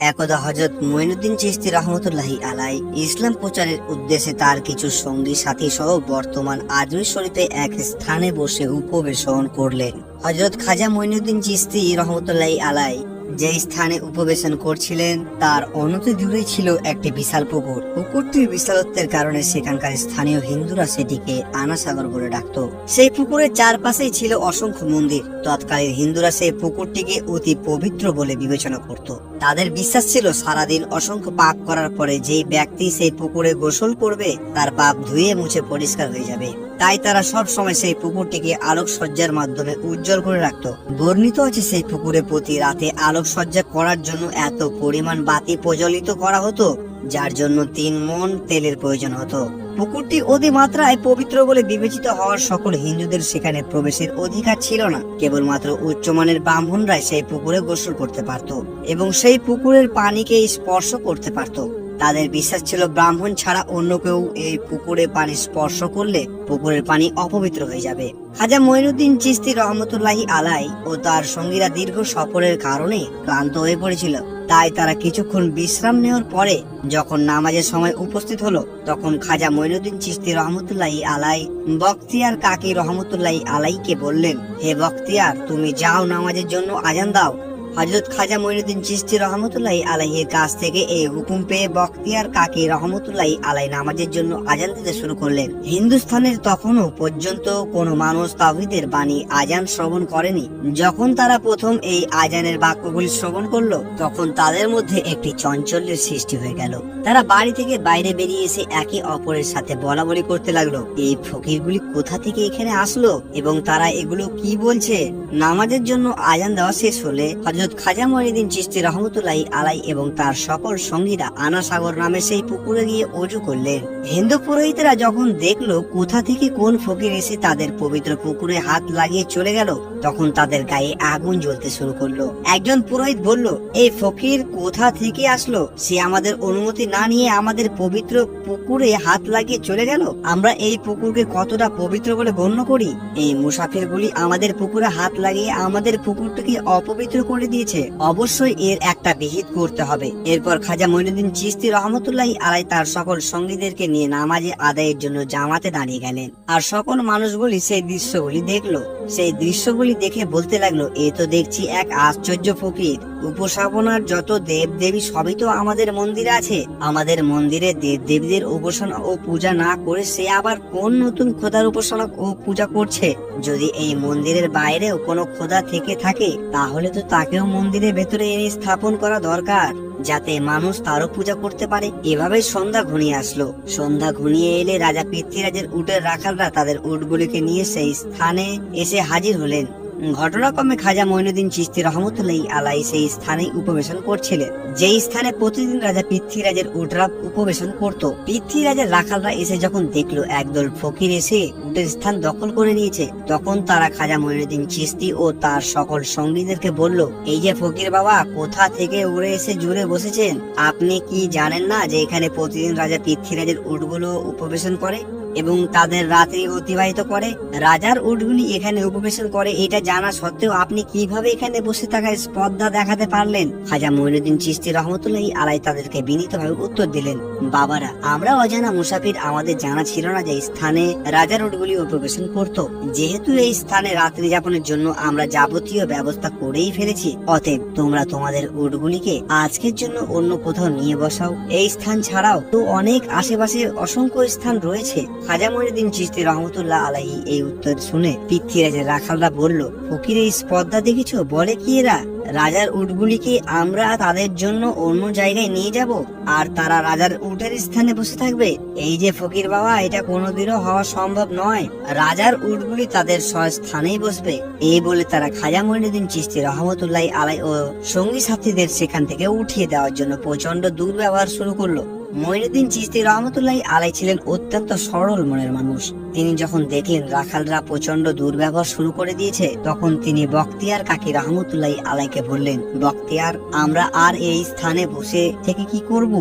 একদা হজরত মঈনুদ্দিন চিস্তি রহমতুল্লাহি আলাই ইসলাম প্রচারের উদ্দেশ্যে তার কিছু সঙ্গী সাথী সহ বর্তমান আজমির শরীফে এক স্থানে বসে উপবেশন করলেন। হজরত খাজা মঈনুদ্দিন চিস্তি রহমতুল্লাহি আলাই যে স্থানে উপবেশন করছিলেন, তার অনতি দূরে ছিল একটি বিশাল পুকুর। পুকুরটির বিশালত্বের কারণে সেখানকার স্থানীয় হিন্দুরা সেটিকে আনাসাগর বলে ডাকত। সেই পুকুরের চারপাশেই ছিল অসংখ্য মন্দির। তৎকালীন হিন্দুরা সেই পুকুরটিকে অতি পবিত্র বলে বিবেচনা করত। তাদের বিশ্বাস ছিল সারাদিন অসংখ্য পাপ করার পরে যেই ব্যক্তি সেই পুকুরে গোসল করবে, তার পাপ ধুয়ে মুছে পরিষ্কার হয়ে যাবে। তাই তারা সব সময় সেই পুকুরটিকে আলোকসজ্জার মাধ্যমে উজ্জ্বল করে রাখত। বর্ণিত আছে সেই পুকুরে প্রতি রাতে আলোকসজ্জা করার জন্য এত পরিমাণ বাতি প্রজ্বলিত করা হতো, যার জন্য তিন মন তেলের প্রয়োজন হতো। পুকুরটি অতিমাত্রায় পবিত্র বলে বিবেচিত হওয়ার সকল হিন্দুদের সেখানে প্রবেশের অধিকার ছিল না। কেবলমাত্র উচ্চমানের ব্রাহ্মণরাই সেই পুকুরে গোসল করতে পারত এবং সেই পুকুরের পানিকে স্পর্শ করতে পারত। তাদের বিশ্বাস ছিল ব্রাহ্মণ ছাড়া অন্য কেউ এই পুকুরে পানি স্পর্শ করলে পুকুরের পানি অপবিত্র হয়ে যাবে। খাজা মঈনুদ্দিন চিস্তি রহমতুল্লাহি আলাই ও তার সঙ্গীরা দীর্ঘ সফরের কারণে ক্লান্ত হয়ে পড়েছিল। তাই তারা কিছুক্ষণ বিশ্রাম নেওয়ার পরে যখন নামাজের সময় উপস্থিত হলো, তখন খাজা মঈনুদ্দিন চিস্তি রহমতুল্লাহি আলাই বক্তিয়ার কাকি রহমতুল্লাহি আলাইকে বললেন, হে বক্তিয়ার তুমি যাও নামাজের জন্য আজান দাও। হজরত খাজা মঈনুদ্দিন চিস্তি রহমতুল্লাহি আলাইয়ের কাছ থেকে এই হুকুম পেয়ে বক্তিয়ার কাকি রহমতুল্লাহি আলাই নামাজের জন্য আজান দিতে শুরু করলেন। হিন্দুস্থানের তখনও পর্যন্ত কোনো মানুষ তাহিদের বাণী আজান শ্রবণ করেনি। যখন তারা প্রথম এই আজানের বাক্যগুলি শ্রবণ করল, তখন তাদের মধ্যে একটি চঞ্চল্যের সৃষ্টি হয়ে গেল। তারা বাড়ি থেকে বাইরে বেরিয়ে এসে একে অপরের সাথে বলা বলি করতে লাগল। এই ফকিরগুলি কোথা থেকে এখানে আসলো এবং তারা এগুলো কি বলছে? নামাজের জন্য আজান দেওয়া শেষ হলে হজরত খাজা মহিদিন চিস্তি রহমতুল্লাহি আলাই এবং তার সকল সঙ্গীরা আনাসাগর নামে সেই পুকুরে গিয়ে অজু করলেন। হিন্দু পুরোহিতরা যখন দেখল কোথা থেকে কোন ফকির এসে তাদের পবিত্র পুকুরে হাত লাগিয়ে চলে গেল, তখন তাদের গায়ে আগুন জ্বলতে শুরু করল। একজন পুরোহিত বলল, এই ফকির কোথা থেকে আসলো? সে আমাদের অনুমতি না নিয়ে আমাদের পবিত্র পুকুরে হাত লাগিয়ে চলে গেল? আমরা এই পুকুরকে কতটা পবিত্র বলে গণ্য করি? এই মুসাফিরগুলি আমাদের পুকুরে হাত লাগিয়ে আমাদের পুকুরটাকে অপবিত্র করে দিয়েছে, অবশ্যই এর একটা বিহিত করতে হবে। এরপর খাজা মঈনুদ্দিন চিস্তি রহমতুল্লাহ আলাই তার সকল সঙ্গীদেরকে নিয়ে নামাজে আদায়ের জন্য জামাতে দাঁড়িয়ে গেলেন। আর সকল মানুষগুলি সেই দৃশ্যগুলি দেখল। সেই দৃশ্যগুলি দেখে বলতে লাগল, এ তো দেখছি এক আশ্চর্য ফকির। উপস্থাপনার যত দেব দেবী সবই তো আমাদের মন্দিরে আছে। আমাদের মন্দিরে দেব দেবীদের উপাসনা ও পূজা না করে সে আবার কোন নতুন খোদার উপাসনা ও পূজা করছে? যদি এই মন্দিরের বাইরেও কোনো খোদা থেকে থাকে, তাহলে তো তাকেও মন্দিরের ভেতরে এনে স্থাপন করা দরকার, যাতে মানুষ তারও পূজা করতে পারে। এভাবে সন্ধ্যা ঘনিয়ে আসলো। সন্ধ্যা ঘনিয়ে এলে রাজা পৃথ্বীরাজের উটের রাখালরা তাদের উটগুলিকে নিয়ে সেই স্থানে এসে হাজির হলেন। ঘটনাক্রমে খাজা মঈনুদ্দিন চিস্তি রহমতুল্লাহ আলাই সেই স্থানে উপবেশন করছিলেন। যেই স্থানে প্রতিদিন রাজা পৃথ্বীরাজের উটরা উপবেশন করত। পৃথ্বীরাজের রাখালরা এসে যখন দেখল, একদল ফকির এসে উটের স্থান দখল করে নিয়েছে, তখন তারা খাজা মঈনুদ্দিন চিস্তি ও তার সকল সঙ্গীদেরকে বলল, এই যে ফকির বাবা, কোথা থেকে উড়ে এসে জুড়ে বসেছেন? আপনি কি জানেন না যে এখানে প্রতিদিন রাজা পৃথ্বীরাজের উটগুলো উপবেশন করে? এবং তাদের রাত্রি অতিবাহিত করে। রাজার উটগুলি এখানে উপবেশন করে, এটা জানা সত্ত্বেও আপনি কীভাবে এখানে বসে থাকার স্পর্ধা দেখাতে পারলেন? খাজা মঈনুদ্দিন চিস্তি রহমতুল্লাহ আলাই তাদেরকে বিনীতভাবে উত্তর দিলেন, বাবারা, আমরা অজানা মুসাফির আমাদের জানা ছিল না যে স্থানে রাজার উটগুলি উপবেশন করত। যেহেতু এই স্থানে রাত্রি যাপনের জন্য আমরা যাবতীয় ব্যবস্থা করেই ফেলেছি, অতএব তোমরা তোমাদের উটগুলিকে আজকের জন্য অন্য কোথাও নিয়ে বসাও। এই স্থান ছাড়াও তো অনেক আশেপাশে অসংখ্য স্থান রয়েছে। খাজা মহিউদ্দিন চিস্তি রহমতুল্লাহ আলাহি এই উত্তর শুনে পৃথ্বীরাজের রাখালরা বলল ফকির এই স্পর্ধা দেখেছ? বলে কি এরা? রাজার উটগুলিকে আমরা তাদের জন্য অন্য জায়গায় নিয়ে যাব? আর তারা রাজার উটের স্থানে বসে থাকবে? এই যে ফকির বাবা, এটা কোনোদিনও হওয়া সম্ভব নয়। রাজার উটগুলি তাদের স্বস্থানেই বসবে। এই বলে তারা খাজা মহিনুদ্দিন চিস্তি রহমতুল্লাহ আলাই ও সঙ্গী সাথীদের সেখান থেকে উঠিয়ে দেওয়ার জন্য প্রচণ্ড দুর্ব্যবহার শুরু করল। মঈনুদ্দিন চিস্তি রহমতুল্লাহ আলাই ছিলেন অত্যন্ত সরল মনের মানুষ। তিনি যখন দেখলেন রাখালরা প্রচণ্ড দুর্ব্যবহার শুরু করে দিয়েছে, তখন তিনি বক্তিয়ার কাকি রহমতুল্লাহ আলাইকে বললেন, বক্তিয়ার, আমরা আর এই স্থানে বসে থেকে কি করব?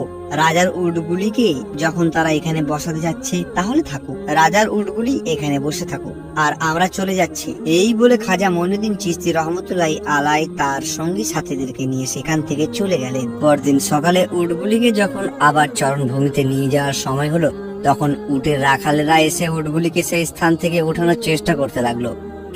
রাজার উটগুলিকে যখন তারা এখানে বসাতে যাচ্ছে, তাহলে থাকুক রাজার উটগুলি এখানে বসে থাকুক আর আমরা চলে যাচ্ছি। এই বলে খাজা মইনুদ্দিন চিস্তি রহমতুল্লাহ আলাই তার সঙ্গী সাথীদেরকে নিয়ে সেখান থেকে চলে গেলেন। পরদিন সকালে উটগুলিকে যখন আবার চরণভূমিতে নিয়ে যাওয়ার সময় হলো, তখন উটের রাখালেরা এসে উটগুলিকে সেই স্থান থেকে ওঠানোর চেষ্টা করতে লাগল।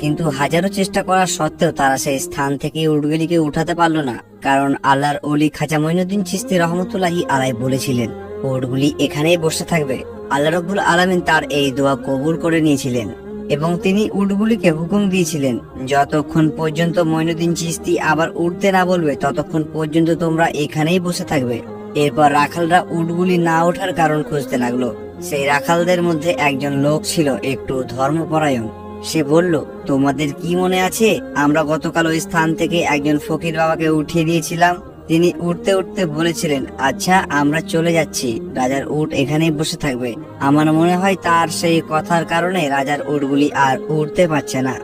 কিন্তু হাজারো চেষ্টা করার সত্ত্বেও তারা সেই স্থান থেকে উটগুলিকে উঠাতে পারল না, কারণ আল্লাহর অলি খাজা মইনুদ্দিন চিস্তি রহমতুল্লাহি আলাই বলেছিলেন উটগুলি এখানেই বসে থাকবে। আল্লাহ রব্বুল আলমিন তার এই দোয়া কবুল করে নিয়েছিলেন এবং তিনি উটগুলিকে হুকুম দিয়েছিলেন, যতক্ষণ পর্যন্ত মইনুদ্দিন চিস্তি আবার উঠতে না বলবে, ততক্ষণ পর্যন্ত তোমরা এখানেই বসে থাকবে। এরপর রাখালরা উটগুলি না ওঠার কারণ খুঁজতে লাগল। সেই রাখালদের মধ্যে একজন লোক ছিল, একটু ধর্মপরায়ণ। সে বলল, তোমাদের কি মনে আছে? আমরা গতকাল ওই স্থান থেকে একজন ফকির বাবাকে উঠিয়ে দিয়েছিলাম। তিনি উঠতে উঠতে বলেছিলেন আচ্ছা আমরা চলে যাচ্ছি। রাজার উট এখানেই বসে থাকবে। আমার মনে হয় তার সেই কথার কারণে রাজার উটগুলি আর উঠতে পারছে না।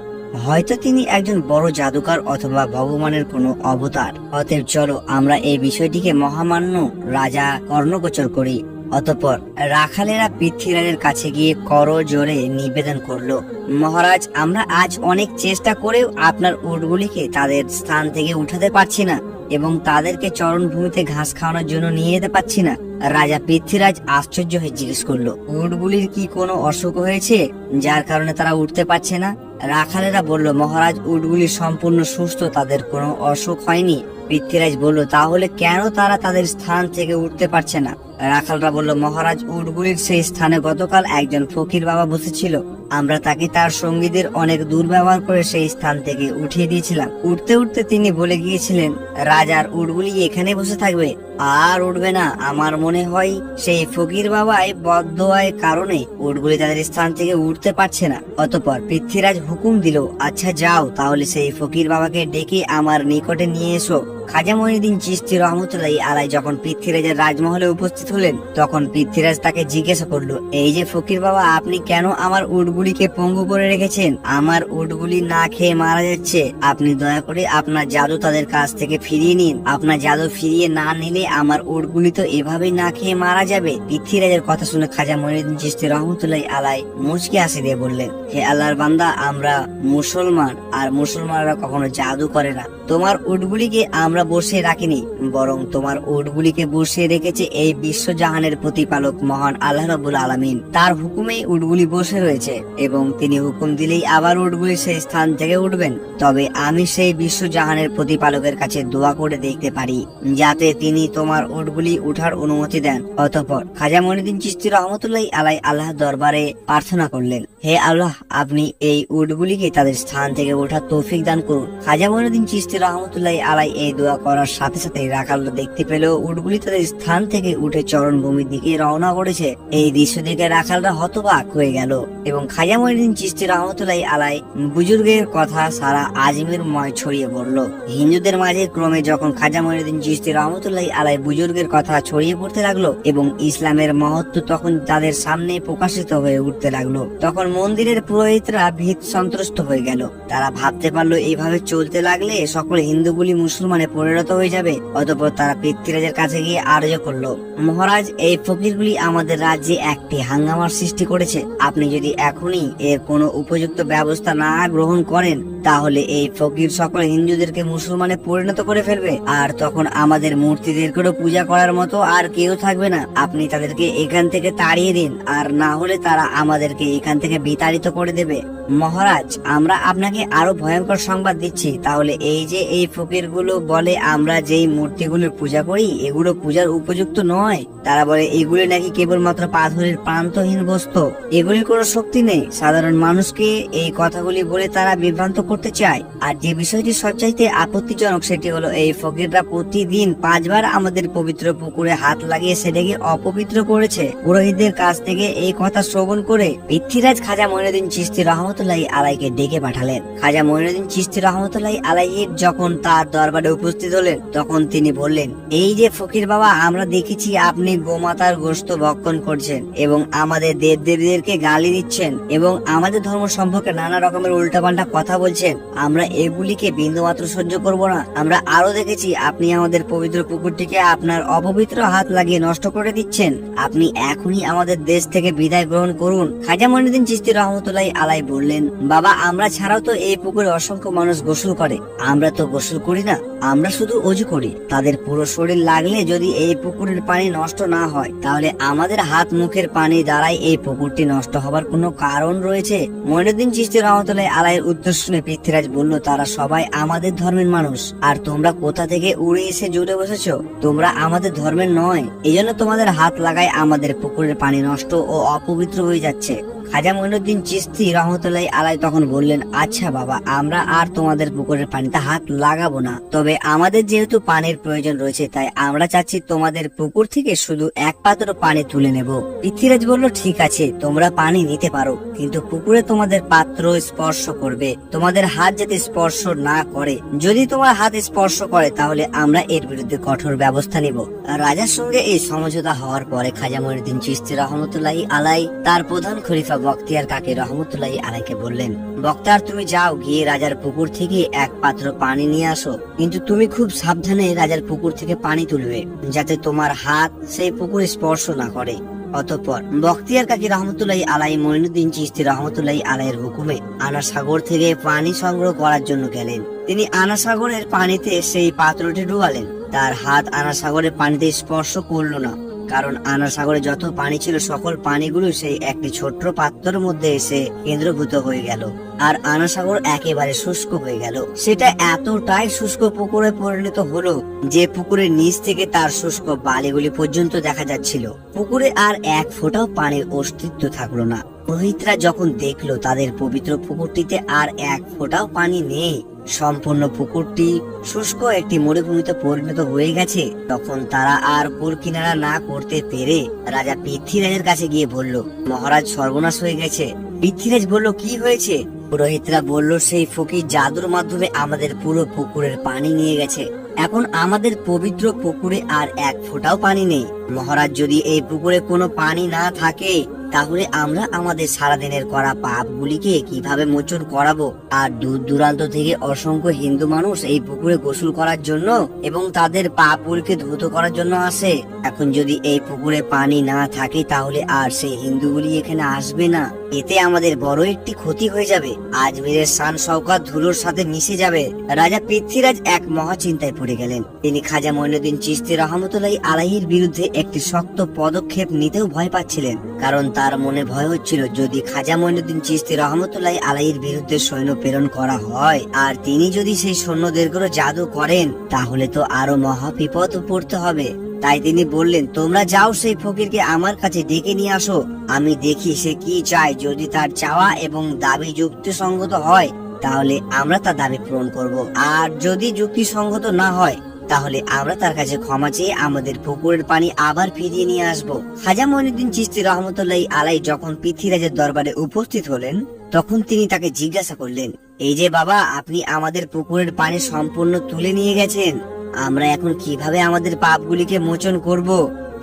হয়তো তিনি একজন বড় জাদুকর অথবা ভগবানের কোনো অবতার। অতএব চলো, আমরা এই বিষয়টিকে মহামান্য রাজা কর্ণগোচর করি। অতঃপর রাখালেরা পৃথ্বীরাজের কাছে গিয়ে কর জোরে নিবেদন করল, মহারাজ, আমরা আজ অনেক চেষ্টা করেও আপনার উটগুলিকে তাদের স্থান থেকে উঠাতে পারছি না এবং তাদেরকে চরণভূমিতে ঘাস খাওয়ানোর জন্য নিয়ে যেতে পারছি না। রাজা পৃথ্বীরাজ আশ্চর্য হয়ে জিজ্ঞেস করল, উটগুলির কি কোনো অসুখ হয়েছে, যার কারণে তারা উঠতে পারছে না? রাখালেরা বলল, মহারাজ, উটগুলি সম্পূর্ণ সুস্থ, তাদের কোনো অসুখ হয়নি। পৃথ্বীরাজ বলল, তাহলে কেন তারা তাদের স্থান থেকে উঠতে পারছে না? রাখালরা বলল, মহারাজ, উটগুলির সেই স্থানে গতকাল একজন ফকির বাবা বসেছিল। আমরা তাকে তার সঙ্গীদের অনেক দুর্ব্যবহার করে সেই স্থান থেকে উঠিয়ে দিয়েছিলাম। উঠতে উঠতে তিনি বলে গিয়েছিলেন, রাজার উটগুলি এখানে বসে থাকবে। আর উঠবে না। আমার মনে হয় সেই ফকির বাবাই বদোয়ায় কারণে উটগুলি তাদের স্থান থেকে উঠতে পারছে না। অতপর পৃথ্বীরাজ হুকুম দিল আচ্ছা যাও, তাহলে সেই ফকির বাবাকে ডেকে আমার নিকটে নিয়ে এসো। খাজা মহিউদ্দিন চিস্তি রহমতুল্লাহ আলাই যখন পৃথ্বীরাজের রাজমহলে উপস্থিত হলেন, তখন পৃথ্বীরাজ তাকে জিজ্ঞাসা করল, এই যে ফকির বাবা, আপনি কেন আমার উটগুলিকে পঙ্গু করে রেখেছেন? আমার উটগুলি না খেয়ে মারা যাচ্ছে। আপনি দয়া করে আপনার জাদু তাদের কাছ থেকে ফিরিয়ে নিন। আপনার জাদু ফিরিয়ে না নিলে আমার উটগুলি তো এভাবেই না খেয়ে মারা যাবে। পৃথ্বীরাজের কথা শুনে খাজা মহিউদ্দিন চিস্তি রহমতুল্লাহ আলাই মুচকে আসে দিয়ে বললেন, হে আল্লাহর বান্দা, আমরা মুসলমান, আর মুসলমানরা কখনো জাদু করে না। তোমার উটগুলিকে আমরা বসে রাখিনি, বরং তোমার উটগুলিকে বসে রেখেছে এই বিশ্বজাহানের প্রতিপালক মহান আল্লাহ রবুল আলমিন। তার হুকুমেই উটগুলি বসে রয়েছে, এবং তিনি হুকুম দিলেই আবার উটগুলি সেই স্থান থেকে উঠবেন। তবে আমি সেই বিশ্বজাহানের প্রতিপালকের কাছে দোয়া করে দেখতে পারি, যাতে তিনি তোমার উটগুলি উঠার অনুমতি দেন। অতঃপর খাজা মনিদিন চিস্তি রহমতুল্লাহ আলাই আল্লাহ দরবারে প্রার্থনা করলেন, হে আল্লাহ, আপনি এই উটগুলিকে তাদের স্থান থেকে ওঠার তৌফিক দান করুন। খাজা মনিদিন চিস্তি রহমতুল্লাহ আলাই এই দোয়া করার সাথে সাথে রাখাল দেখতে পেল উটগুলি তাদের স্থান থেকে উঠে চরণভূমির দিকে রওনা করেছে। এই দৃশ্য দেখে রাখালরা হতবাক হয়ে গেল এবং খাজা মহিউদ্দিন চিস্তি রহমতুল্লাহ আলাই বুজুর্গের কথা সারা আজমের ময় ছড়িয়ে পড়ল। হিন্দুদের মাঝে ক্রমে যখন খাজা মহিউদ্দিন চিস্তি রহমতুল্লাহ আলাই বুজুর্গের কথা ছড়িয়ে পড়তে লাগল এবং ইসলামের মহত্ব তখন তাদের সামনে প্রকাশিত হয়ে উঠতে লাগল, তখন মন্দিরের পুরোহিতরা ভীত সন্ত্রস্ত হয়ে গেল। তারা ভাবতে পারল, এইভাবে চলতে লাগলে সকল হিন্দুগুলি মুসলমানে পরিণত হয়ে যাবে। অতঃপর তারা পৃথ্বীরাজের কাছে গিয়ে আর্য করল। মহারাজ, এই ফকিরগুলি আমাদের রাজ্যে একটি হাঙ্গামার সৃষ্টি করেছে। আপনি যদি এখনই এর কোনো উপযুক্ত ব্যবস্থা না গ্রহণ করেন, তাহলে এই ফকির সকল হিন্দুদেরকে মুসলমানে পরিণত করে ফেলবে। আর তখন আমাদের মূর্তিদেরকেও পূজা করার মতো আর কেউ থাকবে না। আপনি তাদেরকে এখান থেকে তাড়িয়ে দিন, আর না হলে তারা আমাদেরকে এখান থেকে বিতাড়িত করে দেবে। মহারাজ, আমরা আপনাকে আরও ভয়ঙ্কর সংবাদ দিচ্ছি। তাহলে এই যে এই ফকিরগুলো বলে আমরা যেই মূর্তিগুলোর পূজা করি, এগুলো পূজার উপযুক্ত নয়। তারা বলে, এগুলি নাকি কেবলমাত্র পাথরের প্রান্তহীন বস্তু এগুলির কোনো শক্তি নেই। সাধারণ মানুষকে এই কথাগুলি বলে তারা বিভ্রান্ত করতে চায়। আর যে বিষয়টি সবচাইতে আপত্তিজনক, সেটি হলো, এই ফকিররা প্রতিদিন পাঁচবার আমাদের পবিত্র পুকুরে হাত লাগিয়ে সেটাকে অপবিত্র করেছে। পুরোহিতদের কাছ থেকে এই কথা শ্রবণ করে পৃথ্বীরাজ খাজা মইনুদ্দিন চিস্তি রহমতুল্লাহ আলাইকে ডেকে পাঠালেন। খাজা মইনুদ্দিন চিস্তি রহমতুল্লাহ আলাইহির যখন তার দরবারে উপস্থিত উপস্থিত হলেন, তখন তিনি বললেন, এই যে ফকির বাবা, আমরা দেখেছি আপনি গোমাতার গোস্ত ভক্ষণ করছেন এবং আমাদের দেব দেবীদেরকে গালি দিচ্ছেন এবং আমাদের ধর্ম সম্পর্কে নানা রকমের উল্টাপাল্টা কথা বলছেন। আমরা এগুলিকে বিন্দুমাত্র সহ্য করব না। আমরা আরও দেখেছি, আপনি আমাদের পবিত্র পুকুরটিকে আপনার অপবিত্র হাত লাগিয়ে নষ্ট করে দিচ্ছেন। আপনি এখনই আমাদের দেশ থেকে বিদায় গ্রহণ করুন। খাজা মনিদিন চিস্তি রহমতুল্লাহ আলাই বললেন, বাবা, আমরা ছাড়াও তো এই পুকুরে অসংখ্য মানুষ গোসল করে। আমরা তো গোসল করি না। আমরা শুধু অজু করি। তাদের পুরো শরীর লাগলে যদি এই পুকুরের পানি নষ্ট না হয়, তাহলে আমাদের হাত মুখের পানি দ্বারাই এই পুকুরটি নষ্ট হবার কোনো কারণ রয়েছে? মইনুদ্দিন চিস্তি রহমতুল্লাহ আলাইয়ের উত্তর শুনে পৃথ্বীরাজ বলল, তারা সবাই আমাদের ধর্মের মানুষ। আর তোমরা কোথা থেকে উড়ে এসে জুড়ে বসেছ? তোমরা আমাদের ধর্মের নয়। এই তোমাদের হাত লাগায় আমাদের পুকুরের পানি নষ্ট ও অপবিত্র হয়ে যাচ্ছে। খাজা মইনুদ্দিন চিস্তি রহমতুল্লাহ আলাই তখন বললেন আচ্ছা বাবা, আমরা আর তোমাদের পুকুরের পানিতে হাত লাগাবো না। তবে আমাদের যেহেতু পানির প্রয়োজন রয়েছে, তাই আমরা চাচ্ছি তোমাদের পুকুর থেকে শুধু এক পাত্র পানি তুলে নেব। পৃথ্বীরাজ বলল, ঠিক আছে, তোমরা পানি নিতে পারো, কিন্তু পুকুরে তোমাদের পাত্র স্পর্শ করবে। তোমাদের হাত যাতে স্পর্শ না করে। যদি তোমার হাত স্পর্শ করে, তাহলে আমরা এর বিরুদ্ধে কঠোর ব্যবস্থা নিব। রাজার সঙ্গে এই সমঝোতা হওয়ার পরে খাজা মহিউদ্দিন চিস্তি রহমতুল্লাহি আলাই তার প্রধান খলিফা বক্তিয়ার কাকে রহমতুল্লাহি আলাইকে বললেন, বক্তার, তুমি যাও, গিয়ে রাজার পুকুর থেকে এক পাত্র পানি নিয়ে আসো। কিন্তু তুমি খুব সাবধানে রাজার পুকুর থেকে পানি তুলবে, যাতে তোমার হাত সেই পুকুর স্পর্শ না করে। অতঃপর বখতিয়ার কাকি রহমতুল্লাহ আলাই মইনুদ্দিন চিস্তি রহমতুল্লাহ আলাইয়ের হুকুমে আনা সাগর থেকে পানি সংগ্রহ করার জন্য গেলেন। তিনি আনা সাগরের পানিতে সেই পাত্রটি ডুবালেন। তার হাত আনা সাগরের পানিতে স্পর্শ করল না। কারণ আনা সাগরে যত পানি ছিল, সকল পানিগুলো সেই একটি ছোট্ট পাত্রের মধ্যে এসে কেন্দ্রভূত হয়ে গেল। আর আনা সাগর একেবারে শুষ্ক হয়ে গেল। সেটা এতটাই শুষ্ক পুকুরে পরিণত হলো যে পুকুরের নিচ থেকে তার শুষ্ক বালিগুলি পর্যন্ত দেখা যাচ্ছিল। পুকুরে আর এক ফোঁটাও পানির অস্তিত্ব থাকল না। পুরোহিতরা যখন দেখল তাদের পবিত্র পুকুরটিতে আর এক ফোঁটাও পানি নেই সম্পূর্ণ পুকুরটি শুষ্ক একটি মরুভূমিতে পরিণত হয়ে গেছে। তখন তারা আর কুল কিনারা না করতে পেরে রাজা পৃথ্বীরাজের কাছে গিয়ে বলল, মহারাজ, সর্বনাশ হয়ে গেছে। পৃথ্বীরাজ বলল, কি হয়েছে? পুরোহিতরা বলল, সেই ফকির জাদুর মাধ্যমে আমাদের পুরো পুকুরের পানি নিয়ে গেছে। এখন আমাদের পবিত্র পুকুরে আর এক ফোঁটাও পানি নেই। মহারাজ, যদি এই পুকুরে কোনো পানি না থাকে, তাহলে আমরা আমাদের সারাদিনের করা পাপগুলিকে কীভাবে মোচন করাবো? আর দূর দূরান্ত থেকে অসংখ্য হিন্দু মানুষ এই পুকুরে গোসল করার জন্য এবং তাদের পাপগুলিকে ধৌত করার জন্য আসে। এখন যদি এই পুকুরে পানি না থাকে, তাহলে আর সেই হিন্দুগুলি এখানে আসবে না। এতে আমাদের বড় একটি ক্ষতি হয়ে যাবে। আজমিরের শান শওকাত ধুলোর সাথে মিশে যাবে। রাজা পৃথ্বীরাজ এক মহা চিন্তায় পড়ে গেলেন। তিনি খাজা মইনুদ্দিন চিস্তি রহমতুল্লাহ আলাহির বিরুদ্ধে একটি শক্ত পদক্ষেপ নিতেও ভয় পাচ্ছিলেন, কারণ তার মনে ভয় হচ্ছিল যদি খাজা মইনুদ্দিন চিস্তি রহমতুল্লাহ আলাহির বিরুদ্ধে সৈন্য প্রেরণ করা হয় আর তিনি যদি সেই সৈন্যদের কোনো জাদু করেন, তাহলে তো আরও মহা বিপদ পড়তে হবে। তাই তিনি বললেন, তোমরা যাও সেই ফকিরকে আমার কাছে ডেকে নিয়ে আসো। আমি দেখি সে কি চায়। যদি তার চাওয়া এবং দাবি যুক্তিসঙ্গত হয়, তাহলে আমরা তার দাবি পূরণ করব। আর যদি যুক্তিসঙ্গত না হয় তাহলে আমরা তার কাছে ক্ষমা চেয়ে আমাদের পুকুরের পানি আবার ফিরিয়ে নিয়ে আসব। খাজা মইনুদ্দিন চিস্তি রহমতুল্লাহ আলাই যখন পৃথ্বীরাজের দরবারে উপস্থিত হলেন, তখন তিনি তাকে জিজ্ঞাসা করলেন, এই যে বাবা, আপনি আমাদের পুকুরের পানি সম্পূর্ণ তুলে নিয়ে গেছেন। আমরা এখন কীভাবে আমাদের পাপগুলিকে মোচন করব?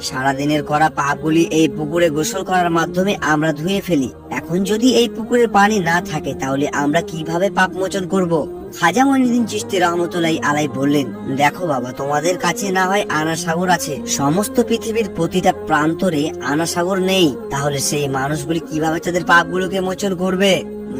সারাদিনের করা পাপগুলি এই পুকুরে গোসল করার মাধ্যমে আমরা ধুয়ে ফেলি। এখন যদি এই পুকুরের পানি না থাকে, তাহলে আমরা কীভাবে পাপ মোচন করব? খাজা মনিদিন চিস্তি রহমতুল্লাহ আলাই বললেন, দেখো বাবা, তোমাদের কাছে না হয় আনা সাগর আছে। সমস্ত পৃথিবীর প্রতিটা প্রান্তরে আনা সাগর নেই। তাহলে সেই মানুষগুলি কীভাবে তাদের পাপগুলোকে মোচন করবে?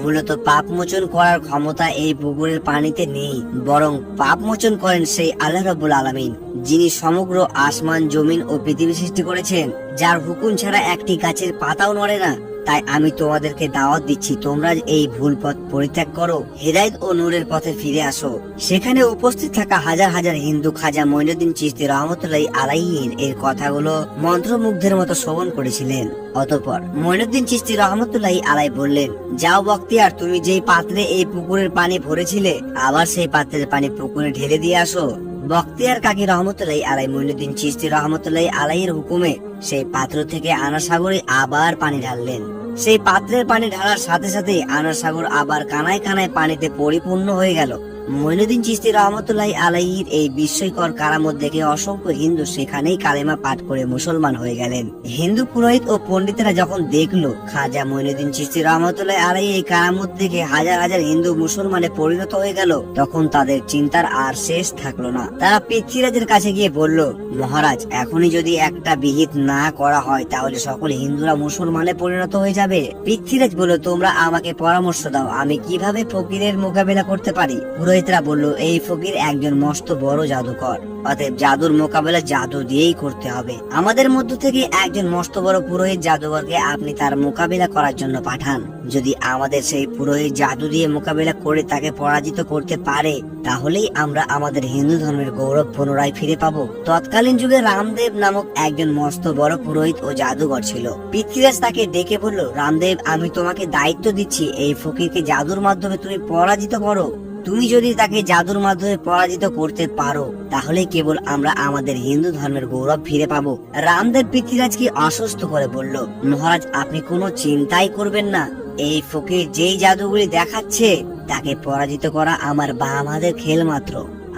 মূলত পাপ মোচন করার ক্ষমতা এই পুকুরের পানিতে নেই। বরং পাপ মোচন করেন সেই আল্লাহ রব্বুল আলমিন, যিনি সমগ্র আসমান, জমিন ও পৃথিবী সৃষ্টি করেছেন, যার হুকুম ছাড়া একটি গাছের পাতাও নড়ে না। তাই আমি তোমাদেরকে দাওয়াত দিচ্ছি, তোমরা এই ভুল পথ পরিত্যাগ করো, হেদায়ত ও নূরের পথে ফিরে আসো। সেখানে উপস্থিত থাকা হাজার হাজার হিন্দু খাজা মইনুদ্দিন চিস্তি রহমতুল্লাহ আলাইহির এর কথাগুলো মন্ত্রমুগ্ধের মতো শ্রবণ করেছিলেন। অতঃপর মইনুদ্দিন চিস্তি রহমতুল্লাহ আলাই বললেন, যাও বক্তিয়ার, তুমি যেই পাত্রে এই পুকুরের পানি ভরেছিলে, আবার সেই পাত্রের পানি পুকুরে ঢেলে দিয়ে আসো। বক্তিয়ার কাকি রহমতুল্লাহ আলাই মইনুদ্দিন চিস্তি রহমতুল্লাহ আলাইয়ের হুকুমে সেই পাত্র থেকে আনা সাগরে আবার পানি ঢাললেন। সেই পাত্রের পানি ঢালার সাথে সাথে আনা সাগর আবার কানায় কানায় পানিতে পরিপূর্ণ হয়ে গেল। মইনুদ্দিন চিস্তি রহমতুল্লাহ আলাইহির এই বিস্ময়কর কারামত দেখে অসংখ্য হিন্দু সেখানেই কালেমা পাঠ করে মুসলমান হয়ে গেলেন। হিন্দু পুরোহিত ও পণ্ডিতেরা যখন দেখল, খাজা মইনুদ্দিন চিস্তি রহমতুল্লাহ আলাই এই কারামত দেখে হাজার হাজার হিন্দু মুসলমানে পরিণত হয়ে গেল, তখন তাদের চিন্তার আর শেষ থাকল না। তারা পৃথ্বীরাজের কাছে গিয়ে বলল, মহারাজ, এখনই যদি একটা বিহিত না করা হয়, তাহলে সকল হিন্দুরা মুসলমানে পরিণত হয়ে যাবে। পৃথ্বীরাজ বলল, তোমরা আমাকে পরামর্শ দাও, আমি কীভাবে ফকিরের মোকাবিলা করতে পারি? পুরোহিতরা বলল, এই ফকির একজন মস্ত বড় জাদুকর। অতএব জাদুর মোকাবেলা জাদু দিয়েই করতে হবে। আমাদের মধ্য থেকে একজন মস্ত বড় পুরোহিত জাদুঘরকে আপনি তার মোকাবিলা করার জন্য পাঠান। যদি আমাদের সেই পুরোহিত জাদু দিয়ে মোকাবিলা করে তাকে পরাজিত করতে পারে, তাহলেই আমরা আমাদের হিন্দু ধর্মের গৌরব পুনরায় ফিরে পাবো। তৎকালীন যুগে রামদেব নামক একজন মস্ত বড় পুরোহিত ও জাদুঘর ছিল। পৃথ্বীরাজ তাকে ডেকে বলল, রামদেব, আমি তোমাকে দায়িত্ব দিচ্ছি। এই ফকিরকে জাদুর মাধ্যমে তুমি পরাজিত করো। তুমি যদি তাকে জাদুর মাধ্যমে পরাজিত করতে পারো, তাহলে কেবল আমরা আমাদের হিন্দু ধর্মের গৌরব ফিরে পাবো। রামদেব পৃথ্বীরাজকে অসুস্থ করে বলল, মহারাজ, আপনি কোনো চিন্তাই করবেন না। এই ফকির যেই জাদুগুলি দেখাচ্ছে, তাকে পরাজিত করা আমার বাম হাতের খেল মাত্র।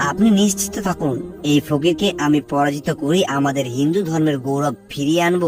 আপনি নিশ্চিত থাকুন, এই ফকিরকে আমি পরাজিত করি আমাদের হিন্দু ধর্মের গৌরব ফিরিয়ে আনব।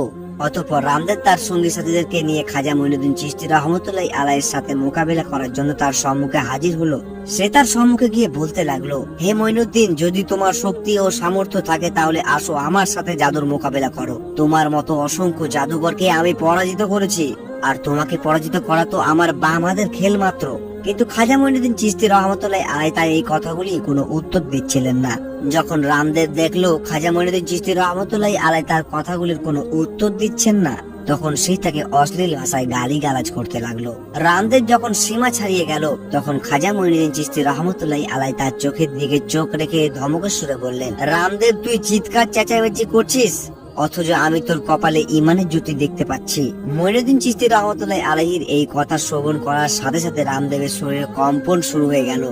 অতঃপর রামদেব তার সঙ্গী সাথীদেরকে নিয়ে খাজা মইনুদ্দিন চিস্তি রহমতুল্লাহ আলাইয়ের সাথে মোকাবিলা করার জন্য তার সম্মুখে হাজির হলো। সে তার সম্মুখে গিয়ে বলতে লাগল, হে মইনুদ্দিন, যদি তোমার শক্তি ও সামর্থ্য থাকে তাহলে আসো আমার সাথে জাদুর মোকাবিলা করো। তোমার মতো অসংখ্য জাদুঘরকে আমি পরাজিত করেছি, আর তোমাকে পরাজিত করা তো আমার বাম হাতের খেল মাত্র। কিন্তু খাজা মইনুদ্দিন চিস্তি রহমতুল্লাহ আলাই তার এই কথাগুলি কোনো উত্তর দিচ্ছিলেন না। যখন রামদেব দেখল খাজা মইনুদ্দিন চিস্তি রহমতুল্লাহ আলাই তার কথাগুলির কোনো উত্তর দিচ্ছেন না, তখন সে তাকে অশ্লীল ভাষায় গালি গালাজ করতে লাগল। রামদেব যখন সীমা ছাড়িয়ে গেল, তখন খাজা মইনুদ্দিন চিস্তি রহমতুল্লাহ আলাই তার চোখের দিকে চোখ রেখে ধমকের সুরে বললেন, রামদেব, তুই চিৎকার, চেঁচামেচি করছিস? অথচ আমি তোর কপালে ইমানের জ্যোতি দেখতে পাচ্ছি। মইনুদ্দিন চিস্তি রহমতুল্লাহ আলহির এই কথা শ্রবণ করার সাথে সাথে রামদেবের শরীরে কম্পন শুরু হয়ে গেল।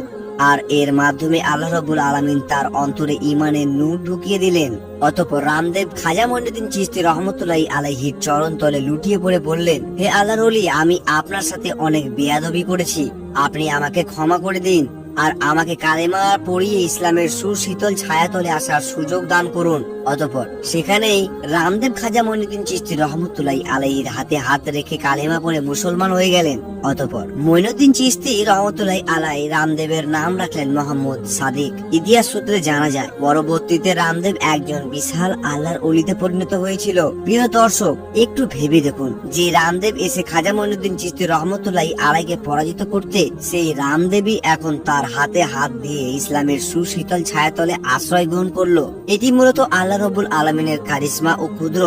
আর এর মাধ্যমে আল্লাহ রবুল আলমিন তার অন্তরে ইমানের নূর ঢুকিয়ে দিলেন। অতপর রামদেব খাজা মইনুদ্দিন চিস্তি রহমতুল্লাহ আলাইহির চরণ তলে লুটিয়ে পড়ে বললেন, হে আল্লাহর অলি আমি আপনার সাথে অনেক বেয়াদবি করেছি। আপনি আমাকে ক্ষমা করে দিন আর আমাকে কালেমা পড়িয়ে ইসলামের সুশীতল ছায়াতলে আসার সুযোগ দান করুন। অতপর সেখানেই রামদেব খাজা মইনুদ্দিন চিস্তি রহমতুল্লাহ আলাইহির হাতে হাত রেখে কালেমা পড়ে মুসলমান হয়ে গেলেন। অতপর মইনুদ্দিন চিস্তি রহমতুল্লাহ আলাই রামদেবের নাম রাখলেন মোহাম্মদ সাদিক। ইতিহাস সূত্রে জানা যায়, পরবর্তীতে রামদেব একজন বিশাল আল্লাহর অলিতে পরিণত হয়েছিল। প্রিয় দর্শক, একটু ভেবে দেখুন, যে রামদেব এসে খাজা মইনুদ্দিন চিস্তি রহমতুল্লাহ আলাইকে পরাজিত করতে, সেই রামদেবী এখন তার হাতে হাত দিয়ে ইসলামের সুশীতল ছায়াতলে আশ্রয় গ্রহণ করল। এটি মূলত আল্লাহ রবুল আলমিনের কারিশমা ও ক্ষুদ্র